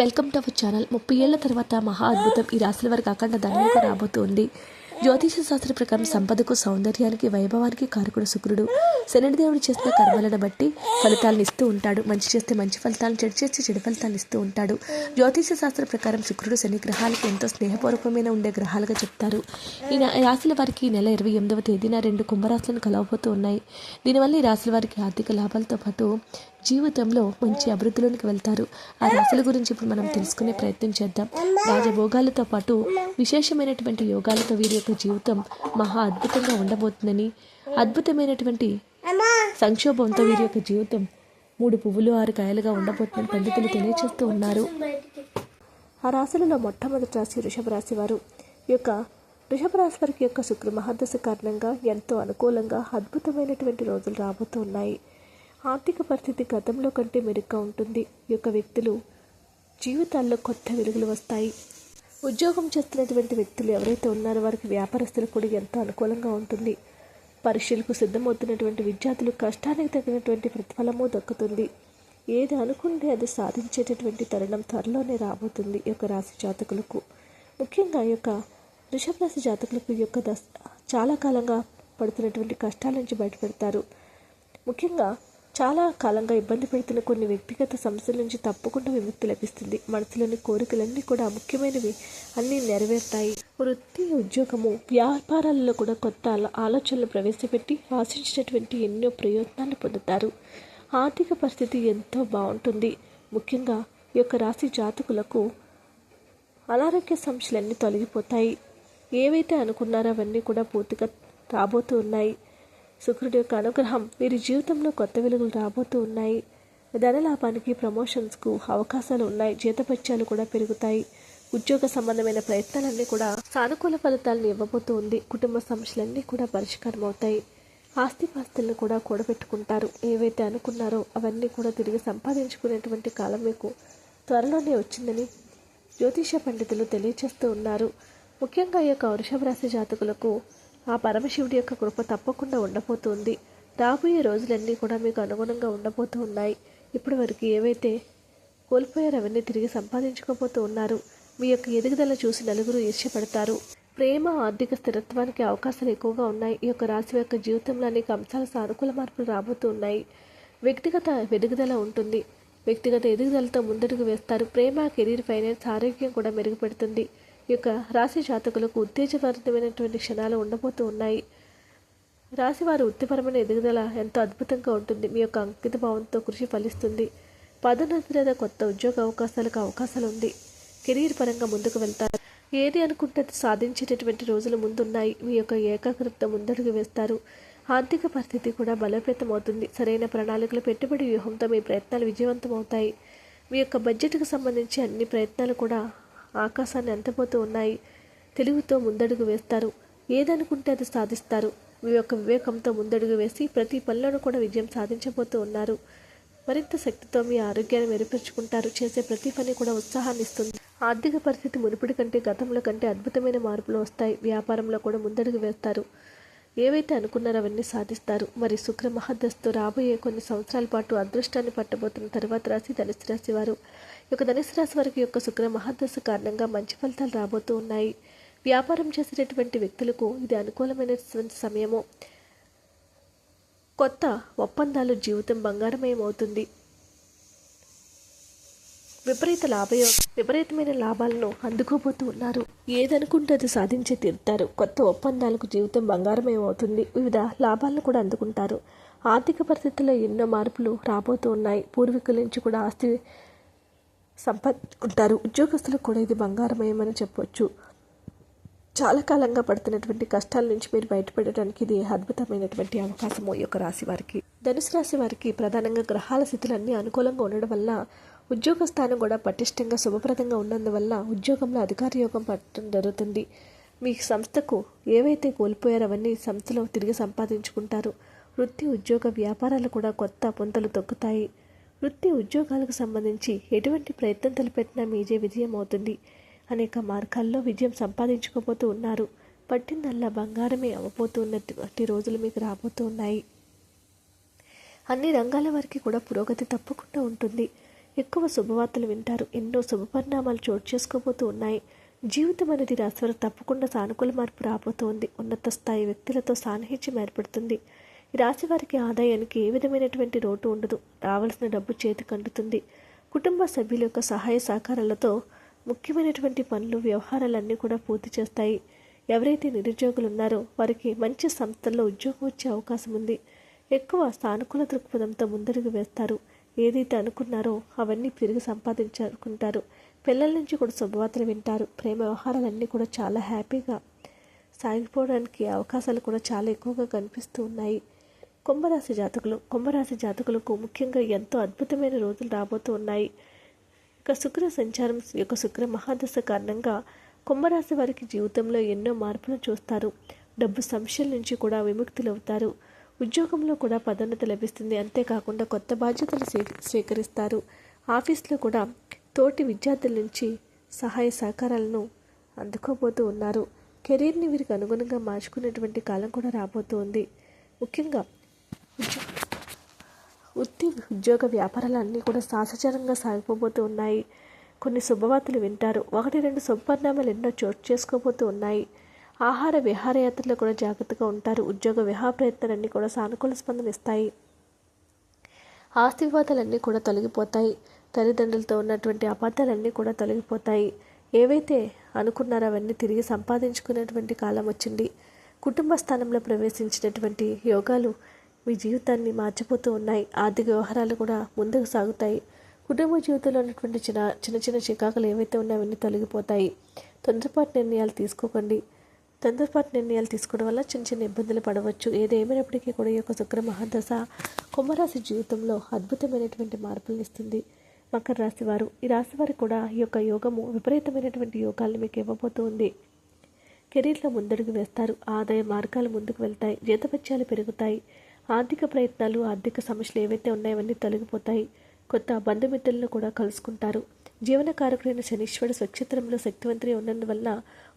Welcome to our channel. ముప్పై ఏళ్ళ తర్వాత మహా అద్భుతం. ఈ రాశుల వారికి అఖండ ధన్యంగా రాబోతోంది. జ్యోతిష శాస్త్ర ప్రకారం సంపదకు సౌందర్యానికి వైభవానికి కారకుడు శుక్రుడు. శనిదేవుడు చేసిన కర్మలను బట్టి ఫలితాలను ఇస్తూ ఉంటాడు. మంచి చేస్తే మంచి ఫలితాలను చెడు చేస్తే చెడు ఫలితాలను ఇస్తూ ఉంటాడు. జ్యోతిష శాస్త్ర ప్రకారం శుక్రుడు శని గ్రహాలకు ఎంతో స్నేహపూర్వకమైన ఉండే గ్రహాలుగా చెప్తారు. ఈ రాశుల వారికి నెల ఇరవై ఎనిమిదవ తేదీన రెండు కుంభరాశులను కలవబోతూ ఉన్నాయి. దీనివల్ల ఈ రాశుల వారికి ఆర్థిక లాభాలతో పాటు జీవితంలో మంచి అభివృద్ధిలోనికి వెళ్తారు. ఆ రాశుల గురించి ఇప్పుడు మనం తెలుసుకునే ప్రయత్నం చేద్దాం. రాజభోగాలతో పాటు విశేషమైనటువంటి యోగాలతో వీరి యొక్క జీవితం మహా అద్భుతంగా ఉండబోతుందని అద్భుతమైనటువంటి సంక్షోభంతో వీరి యొక్క జీవితం మూడు పువ్వులు ఆరు కాయలుగా ఉండబోతుందని పండితులు తెలియజేస్తూ ఉన్నారు. ఆ రాశులలో మొట్టమొదటి రాశి వృషభ రాశి వారు. ఈ యొక్క వృషభ రాశి వారికి యొక్క శుక్ర మహాదశ కారణంగా ఎంతో అనుకూలంగా అద్భుతమైనటువంటి రోజులు రాబోతూ ఉన్నాయి. ఆర్థిక పరిస్థితి గతంలో కంటే మెరుగ్గా ఉంటుంది. ఈ యొక్క వ్యక్తులు జీవితాల్లో కొత్త వెలుగులు వస్తాయి. ఉద్యోగం చేస్తున్నటువంటి వ్యక్తులు ఎవరైతే ఉన్నారో వారికి వ్యాపారస్తులకు కూడా ఎంతో అనుకూలంగా ఉంటుంది. పరీక్షలకు సిద్ధమవుతున్నటువంటి విద్యార్థులు కష్టానికి తగినటువంటి ప్రతిఫలము దక్కుతుంది. ఏది అనుకుంటే అది సాధించేటటువంటి తరుణం త్వరలోనే రాబోతుంది ఈ యొక్క రాశి జాతకులకు. ముఖ్యంగా ఈ యొక్క వృషభ రాశి జాతకులకు ఈ యొక్క దశ చాలా కాలంగా పడుతున్నటువంటి కష్టాల నుంచి బయటపడతారు. ముఖ్యంగా చాలా కాలంగా ఇబ్బంది పెడుతున్న కొన్ని వ్యక్తిగత సమస్యల నుంచి తప్పకుండా విముక్తి లభిస్తుంది. మనసులోని కోరికలన్నీ కూడా ముఖ్యమైనవి అన్నీ నెరవేరుతాయి. వృత్తి ఉద్యోగము వ్యాపారాలలో కూడా కొత్త ఆలోచనలు ప్రవేశపెట్టి ఆశించినటువంటి ఎన్నో ప్రయోజనాలు పొందుతారు. ఆర్థిక పరిస్థితి ఎంతో బాగుంటుంది. ముఖ్యంగా ఈ యొక్క రాశి జాతకులకు అనారోగ్య సమస్యలన్నీ తొలగిపోతాయి. ఏవైతే అనుకున్నారో అవన్నీ కూడా పూర్తిగా రాబోతూ ఉన్నాయి. శుక్రుడి యొక్క అనుగ్రహం వీరి జీవితంలో కొత్త వెలుగులు రాబోతూ ఉన్నాయి. ధనలాభానికి ప్రమోషన్స్కు అవకాశాలు ఉన్నాయి. జీతపత్యాలు కూడా పెరుగుతాయి. ఉద్యోగ సంబంధమైన ప్రయత్నాలన్నీ కూడా సానుకూల ఫలితాలను ఇవ్వబోతూ ఉంది. కుటుంబ సమస్యలన్నీ కూడా పరిష్కారం అవుతాయి. ఆస్తిపాస్తులను కూడా కూడబెట్టుకుంటారు. ఏవైతే అనుకున్నారో అవన్నీ కూడా తిరిగి సంపాదించుకునేటువంటి కాలం మీకు త్వరలోనే వచ్చిందని జ్యోతిష పండితులు తెలియచేస్తూ ఉన్నారు. ముఖ్యంగా ఈ యొక్క వృషభ రాశి జాతకులకు ఆ పరమశివుడి యొక్క కృప తప్పకుండా ఉండబోతుంది. రాబోయే రోజులన్నీ కూడా మీకు అనుగుణంగా ఉండబోతూ ఉన్నాయి. ఇప్పటి వరకు ఏవైతే కోల్పోయారో అవన్నీ తిరిగి సంపాదించుకోబోతూ ఉన్నారు. మీ యొక్క ఎదుగుదల చూసి నలుగురు ఈర్ష్యపడతారు. ప్రేమ ఆర్థిక స్థిరత్వానికి అవకాశాలు ఎక్కువగా ఉన్నాయి. ఈ యొక్క రాశి యొక్క జీవితంలో అనేక అంశాల సానుకూల మార్పులు రాబోతూ ఉన్నాయి. వ్యక్తిగత ఎదుగుదల ఉంటుంది. వ్యక్తిగత ఎదుగుదలతో ముందడుగు వేస్తారు. ప్రేమ కెరీర్ ఫైనాన్స్ ఆరోగ్యం కూడా మెరుగుపడుతుంది. యొక్క రాశి జాతకులకు ఉత్తేజభరితమైనటువంటి క్షణాలు ఉండబోతూ ఉన్నాయి. రాశివారి వృత్తిపరమైన ఎదుగుదల ఎంతో అద్భుతంగా ఉంటుంది. మీ యొక్క అంకిత భావంతో కృషి ఫలిస్తుంది. పదోన్నతి లేదా కొత్త ఉద్యోగ అవకాశాలకు అవకాశాలు ఉంది. కెరీర్ పరంగా ముందుకు వెళ్తారు. ఏది అనుకుంటే అది సాధించేటటువంటి రోజులు ముందున్నాయి. మీ యొక్క ఏకాగ్రత ముందడుగు వేస్తారు. ఆర్థిక పరిస్థితి కూడా బలోపేతం అవుతుంది సరైన ప్రణాళికలు పెట్టుబడి వ్యూహంతో మీ ప్రయత్నాలు విజయవంతమవుతాయి. మీ యొక్క బడ్జెట్కు సంబంధించి అన్ని ప్రయత్నాలు కూడా ఆకాశాన్ని అంతపోతూ ఉన్నాయి. తెలుగుతో ముందడుగు వేస్తారు. ఏదనుకుంటే అది సాధిస్తారు. మీ యొక్క వివేకంతో ముందడుగు వేసి ప్రతి పనిలోనూ కూడా విజయం సాధించబోతూ ఉన్నారు. మరింత శక్తితో మీ ఆరోగ్యాన్ని మెరుగుపరుచుకుంటారు. చేసే ప్రతి పని కూడా ఉత్సాహాన్ని ఇస్తుంది. ఆర్థిక పరిస్థితి మునుపటి కంటే గతంలో కంటే అద్భుతమైన మార్పులు వస్తాయి. వ్యాపారంలో కూడా ముందడుగు వేస్తారు. ఏవైతే అనుకున్నారో అవన్నీ సాధిస్తారు. మరి శుక్ర మహాదశతో రాబోయే కొన్ని సంవత్సరాల పాటు అదృష్టాన్ని పట్టబోతున్న తర్వాత రాశి ధనుసు రాశి వారు యొక్క ధనుసు రాశి వారికి యొక్క శుక్ర మహాదశ కారణంగా మంచి ఫలితాలు రాబోతూ ఉన్నాయి. వ్యాపారం చేసేటటువంటి వ్యక్తులకు ఇది అనుకూలమైనటువంటి సమయము. కొత్త ఒప్పందాలు జీవితం బంగారమయమవుతుంది. విపరీత లాభయో విపరీతమైన లాభాలను అందుకోబోతూ ఉన్నారు. ఏదనుకుంటే అది సాధించే తీరుతారు. కొత్త ఒప్పందాలకు జీవితం బంగారమయమవుతుంది. వివిధ లాభాలను కూడా అందుకుంటారు. ఆర్థిక పరిస్థితుల్లో ఎన్నో మార్పులు రాబోతూ ఉన్నాయి. పూర్వీకుల నుంచి కూడా ఆస్తి సంపాదించుకుంటారు. ఉద్యోగస్తులకు కూడా ఇది బంగారమయమని చెప్పవచ్చు చాలా కాలంగా పడుతున్నటువంటి కష్టాల నుంచి మీరు బయటపడడానికి ఇది అద్భుతమైనటువంటి అవకాశము ఈ యొక్క రాశి వారికి. ధనుసు రాశి వారికి ప్రధానంగా గ్రహాల స్థితులన్నీ అనుకూలంగా ఉండడం వల్ల ఉద్యోగ స్థానం కూడా పటిష్టంగా శుభప్రదంగా ఉన్నందువల్ల ఉద్యోగంలో అధికార యోగం పట్టడం జరుగుతుంది. మీ సంస్థకు ఏవైతే కోల్పోయారో అవన్నీ సంస్థలో తిరిగి సంపాదించుకుంటారు. వృత్తి ఉద్యోగ వ్యాపారాలు కూడా కొత్త పుంతలు తొక్కుతాయి. వృత్తి ఉద్యోగాలకు సంబంధించి ఎటువంటి ప్రయత్నం తలపెట్టినా మీజే విజయం అవుతుంది అనేక మార్గాల్లో విజయం సంపాదించుకోబోతూ ఉన్నారు. పట్టిందల్లా బంగారమే అవ్వబోతున్నటువంటి రోజులు మీకు రాబోతూ ఉన్నాయి. అన్ని రంగాల వారికి కూడా పురోగతి తప్పకుండా ఉంటుంది. ఎక్కువ శుభవార్తలు వింటారు. ఎన్నో శుభపరిణామాలు చోటు చేసుకోబోతూ ఉన్నాయి. జీవితం అనేది రాశివారు తప్పకుండా సానుకూల మార్పు రాబోతోంది. ఉన్నత స్థాయి వ్యక్తులతో సాన్నిహిత్యం ఏర్పడుతుంది. ఈ రాశి వారికి ఆదాయానికి ఏ విధమైనటువంటి లోటు ఉండదు. రావాల్సిన డబ్బు చేతికి అందుతుంది. కుటుంబ సభ్యుల యొక్క సహాయ సహకారాలతో ముఖ్యమైనటువంటి పనులు వ్యవహారాలన్నీ కూడా పూర్తి చేస్తాయి. ఎవరైతే నిరుద్యోగులు ఉన్నారో వారికి మంచి సంస్థల్లో ఉద్యోగం వచ్చే అవకాశం ఉంది. ఎక్కువ సానుకూల దృక్పథంతో ముందడుగు వేస్తారు. ఏదైతే అనుకున్నారో అవన్నీ తిరిగి సంపాదించుకుంటారు. పిల్లల నుంచి కూడా శుభవార్తలు వింటారు. ప్రేమ వ్యవహారాలన్నీ కూడా చాలా హ్యాపీగా సాగిపోవడానికి అవకాశాలు కూడా చాలా ఎక్కువగా కనిపిస్తూ ఉన్నాయి. కుంభరాశి జాతకులు కుంభరాశి జాతకులకు ముఖ్యంగా ఎంతో అద్భుతమైన రోజులు రాబోతూ ఉన్నాయి. ఇక శుక్ర సంచారం యొక్క శుక్ర మహాదశ కారణంగా కుంభరాశి వారికి జీవితంలో ఎన్నో మార్పులు చూస్తారు. డబ్బు సమస్యల నుంచి కూడా విముక్తులవుతారు. ఉద్యోగంలో కూడా పదోన్నతి లభిస్తుంది. అంతేకాకుండా కొత్త బాధ్యతలు స్వీకరిస్తారు. ఆఫీస్లో కూడా తోటి విద్యార్థుల నుంచి సహాయ సహకారాలను అందుకోబోతూ ఉన్నారు. కెరీర్ని వీరికి అనుగుణంగా మార్చుకునేటువంటి కాలం కూడా రాబోతోంది ముఖ్యంగా వృత్తి ఉద్యోగ వ్యాపారాలన్నీ కూడా సాహసచరంగా సాగిపోబోతూ ఉన్నాయి. కొన్ని శుభవార్తలు వింటారు. ఒకటి రెండు శుభపరిణామాలు ఎన్నో చోటు చేసుకోబోతూ ఉన్నాయి. ఆహార విహారయాత్రలు కూడా జాగ్రత్తగా ఉంటారు. ఉద్యోగ విహార ప్రయత్నాలన్నీ కూడా సానుకూల స్పందన ఇస్తాయి. ఆస్తి వివాదాలన్నీ కూడా తొలగిపోతాయి. తల్లిదండ్రులతో ఉన్నటువంటి అబద్ధాలన్నీ కూడా తొలగిపోతాయి. ఏవైతే అనుకున్నారో అవన్నీ తిరిగి సంపాదించుకునేటువంటి కాలం వచ్చింది. కుటుంబ స్థానంలో ప్రవేశించినటువంటి యోగాలు మీ జీవితాన్ని మార్చిపోతూ ఉన్నాయి. ఆర్థిక వ్యవహారాలు కూడా ముందుకు సాగుతాయి. కుటుంబ జీవితంలో ఉన్నటువంటి చిన్న చిన్న చిన్న చికాకులు ఏవైతే ఉన్నాయో అవన్నీ తొలగిపోతాయి. తొందరపాటు నిర్ణయాలు తీసుకోకండి. తొందరపాటు నిర్ణయాలు తీసుకోవడం వల్ల చిన్న చిన్న ఇబ్బందులు పడవచ్చు. ఏదేమైనప్పటికీ కూడా ఈ యొక్క శుక్ర మహాదశ కుంభరాశి జీవితంలో అద్భుతమైనటువంటి మార్పులను ఇస్తుంది. మకర రాశి వారు ఈ రాశి వారు కూడా ఈ యొక్క యోగము విపరీతమైనటువంటి యోగాలను మీకు ఇవ్వబోతూ ఉంది. కెరీర్లో ముందడుగు వేస్తారు. ఆదాయ మార్గాలు ముందుకు వెళ్తాయి. జీతపత్యాలు పెరుగుతాయి. ఆర్థిక ప్రయత్నాలు ఆర్థిక సమస్యలు ఏవైతే ఉన్నాయో అవన్నీ తొలగిపోతాయి. కొత్త బంధుమిత్రులను కూడా కలుసుకుంటారు. జీవనకారకుడైన శనీశ్వరుడు స్వక్షేత్రంలో శక్తివంతుని ఉన్నందువల్ల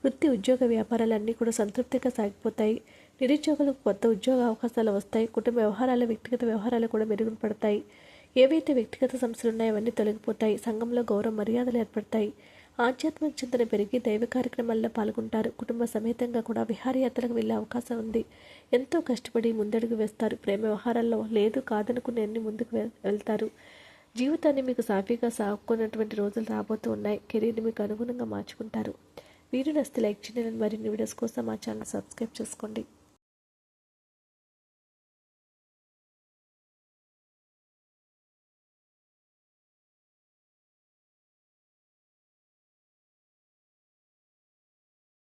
వృత్తి ఉద్యోగ వ్యాపారాలన్నీ కూడా సంతృప్తిగా సాగిపోతాయి. నిరుద్యోగులకు కొత్త ఉద్యోగ అవకాశాలు వస్తాయి. కుటుంబ వ్యవహారాలు వ్యక్తిగత వ్యవహారాలు కూడా మెరుగుపడతాయి. ఏవైతే వ్యక్తిగత సమస్యలు ఉన్నాయో అవన్నీ తొలగిపోతాయి. సంఘంలో గౌరవ మర్యాదలు ఏర్పడతాయి. ఆధ్యాత్మిక చింతన పెరిగి దైవ కార్యక్రమాల్లో పాల్గొంటారు. కుటుంబ సమేతంగా కూడా విహారయాత్రకు వెళ్ళే అవకాశం ఉంది. ఎంతో కష్టపడి ముందడుగు వేస్తారు. ప్రేమ వ్యవహారాల్లో లేదు కాదనుకునే అన్ని ముందుకు వె- వెళ్తారు. జీవితాన్ని మీకు సాఫీగా సాగుకున్నటువంటి రోజులు రాబోతూ ఉన్నాయి. కెరీర్ని మీకు అనుగుణంగా మార్చుకుంటారు. వీడియో నస్తే లైక్ చేయండి. మరిన్ని వీడియోస్ కోసం మా ఛానల్ సబ్స్క్రైబ్ చేసుకోండి.